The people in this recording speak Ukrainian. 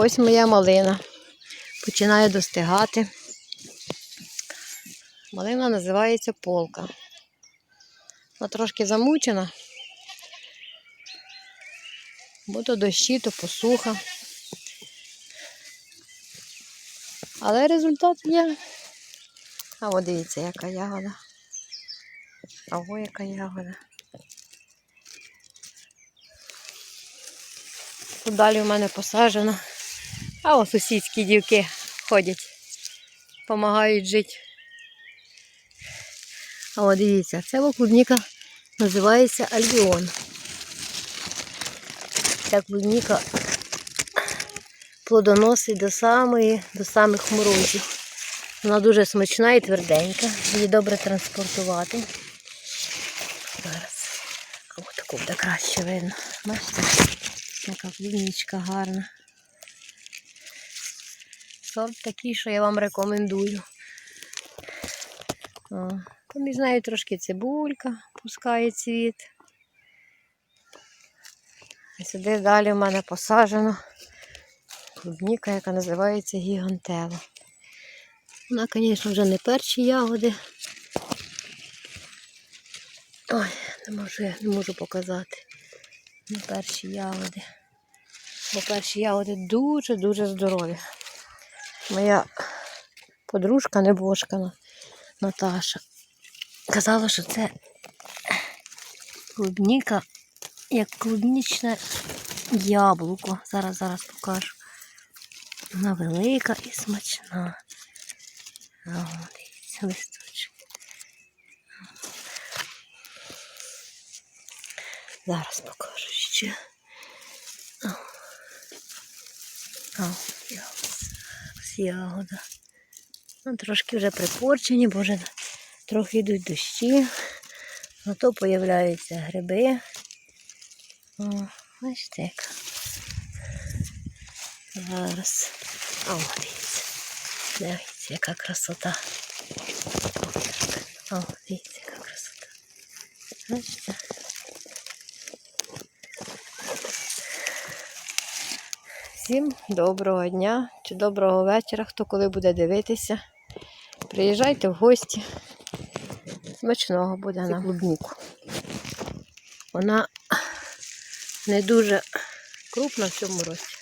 Ось моя малина. Починає достигати. Малина називається полка. Вона трошки замучена. Бо то дощі, то посуха. Але результат є. А от дивіться, яка ягода. Ось яка ягода. Тут далі в мене посаджено. А ось сусідські дівки ходять, допомагають жити. А от дивіться, це клубніка називається Альбіон. Ця клубніка плодоносить до самої, до самих морозів. Вона дуже смачна і тверденька. Її добре транспортувати. Зараз. Ось таку буде краще видно. Бачите? Яка клубничка гарна. Сорт такий, що я вам рекомендую. О, поміж нею трошки цибулька пускає цвіт. А сюди далі в мене посаджено клубніка, яка називається гігантела. Вона, звісно, вже не перші ягоди. Ой, не можу, не можу показати. Не перші ягоди. Бо перші ягоди дуже-дуже здорові. Моя подружка небожкана Наташа казала, що це клубніка, як клубнічне яблуко. Зараз зараз покажу. Вона велика і смачна. О, дивіться, листочок. Зараз покажу ще. О, О, я ось, ось ягода. Ну, трошки вже припорчені, бо вже трохи йдуть дощі. Зато появляються гриби. О, бачите, як. Зараз. О, дивіться. Дивіться, яка красота. О, дивіться, яка красота. Бачите? Всім доброго дня чи доброго вечора, хто коли буде дивитися. Приїжджайте в гості. Смачного буде на клубніку. Вона не дуже крупна в цьому році.